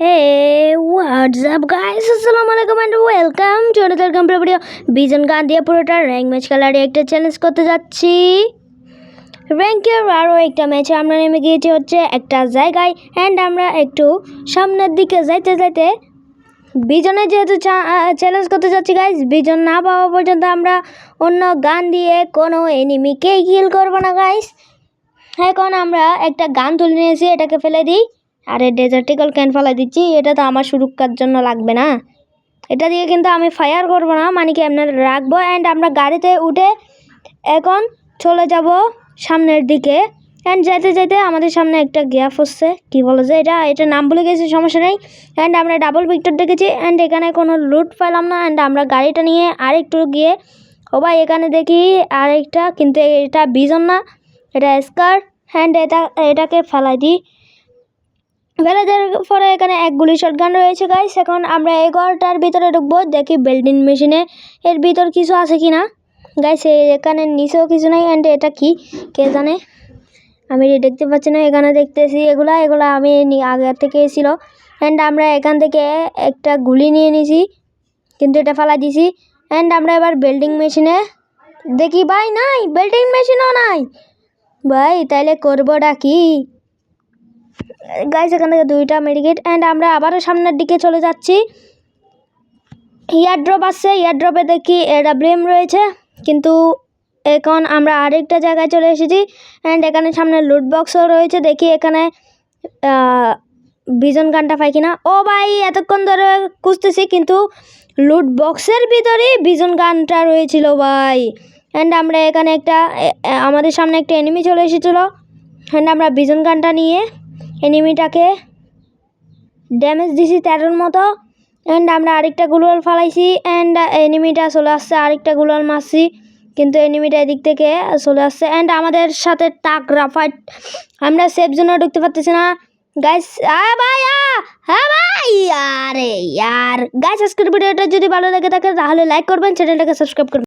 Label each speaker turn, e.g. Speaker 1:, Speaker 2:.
Speaker 1: What's up, guys? আসসালামু আলাইকুম and welcome to another complete বিজন গান দিয়ে পুরোটা র্যাঙ্ক ম্যাচ খেলার একটা চ্যালেঞ্জ করতে যাচ্ছি। র্যাঙ্কের আরও একটা ম্যাচে আমরা নেমে গিয়েছি হচ্ছে একটা জায়গায়। অ্যান্ড আমরা একটু সামনের দিকে যাইতে যাইতে বিজনে যেহেতু চ্যালেঞ্জ করতে যাচ্ছি গাইজ বিজন না পাওয়া পর্যন্ত আমরা অন্য গান দিয়ে কোনো এনিমিকে কিল করব না গাইজ এখন আমরা একটা গান তুলে নিয়েছি, এটাকে ফেলে দিই। আরে ডেজার্টিকল ক্যান ফেলে দিচ্ছি? এটা তো আমার সুরক্ষার জন্য লাগবে না। এটা দিয়ে কিন্তু আমি ফায়ার করব না। মানে কি আপনার রাখব? অ্যান্ড আমরা গাড়িতে উঠে এখন চলে যাব সামনের দিকে। অ্যান্ড যেতে যেতে আমাদের সামনে একটা গ্যাপ হচ্ছে। কী বলো যে এটা? এটা নাম ভুলে গেছি, সমস্যা নেই। অ্যান্ড আমরা ডাবল ভিক্টর দেখেছি। অ্যান্ড এখানে কোনো লুট পেলাম না। অ্যান্ড আমরা গাড়িটা নিয়ে আরেকটু গিয়ে, ও ভাই, এখানে দেখি আরেকটা, কিন্তু এটা বিজন না। এটা স্কার অ্যান্ড এটা, এটাকে ফেলাই দিই। ফেলে দেওয়ার পরে এখানে এক গুলি শটগান রয়েছে গাইস এখন আমরা এই ঘরটার ভিতরে ঢুকবো, দেখি বেল্ডিং মেশিনে এর ভিতর কিছু আছে কি না গাইস এখানে নিচেও কিছু নাই অ্যান্ড এটা কি? কে জানে? আমি দেখতে পাচ্ছি না, এখানে দেখতেছি এগুলা এগুলা আমি নি- আগে থেকে ছিল। অ্যান্ড আমরা এখান থেকে একটা গুলি নিয়ে নিছি, কিন্তু এটা ফেলা দিছি। অ্যান্ড আমরা এবার বেল্ডিং মেশিনে দেখি, ভাই, নাই বেল্ডিং মেশিনও নাই। ভাই, তাইলে করবোটা কি? গাইস এখান থেকে দুইটা মেডিকেট অ্যান্ড আমরা আবারও সামনের দিকে চলে যাচ্ছি। ইয়ারড্রপ আসছে ইয়ারড্রপে দেখি এটা ব্লেম রয়েছে, কিন্তু এখন আমরা আরেকটা জায়গায় চলে এসেছি অ্যান্ড এখানে সামনে লুট বক্সও রয়েছে, দেখি এখানে ভিজন গানটা পাই কিনা। ও ভাই, এতক্ষণ ধরে খুঁজতেছি, কিন্তু লুট বক্সের ভিতরেই ভিজন গানটা রয়েছিল ভাই। অ্যান্ড আমরা এখানে একটা আমাদের সামনে একটা এনিমি চলে এসেছিল অ্যান্ড আমরা ভিজন গানটা নিয়ে এনিমিটাকে ড্যামেজ দিছি তেরোর মতো। অ্যান্ড আমরা আরেকটা গুলোল ফালাইছি অ্যান্ড এনিমিটা চলে আসছে, আরেকটা গুলোল মারছি। কিন্তু এনিমিটা এদিক থেকে চলে আসছে। অ্যান্ড আমাদের সাথে টাকরা ফাইট আমরা সেফ জন্য ঢুকতে পারতেছি না। গাইস আ ভাই হ্যাঁ ভাই, আরে, ইয়ার। গাইস আজকের ভিডিওটা যদি ভালো লাগে থাকে, তাহলে লাইক করবেন চ্যানেলটাকে সাবস্ক্রাইব করবেন।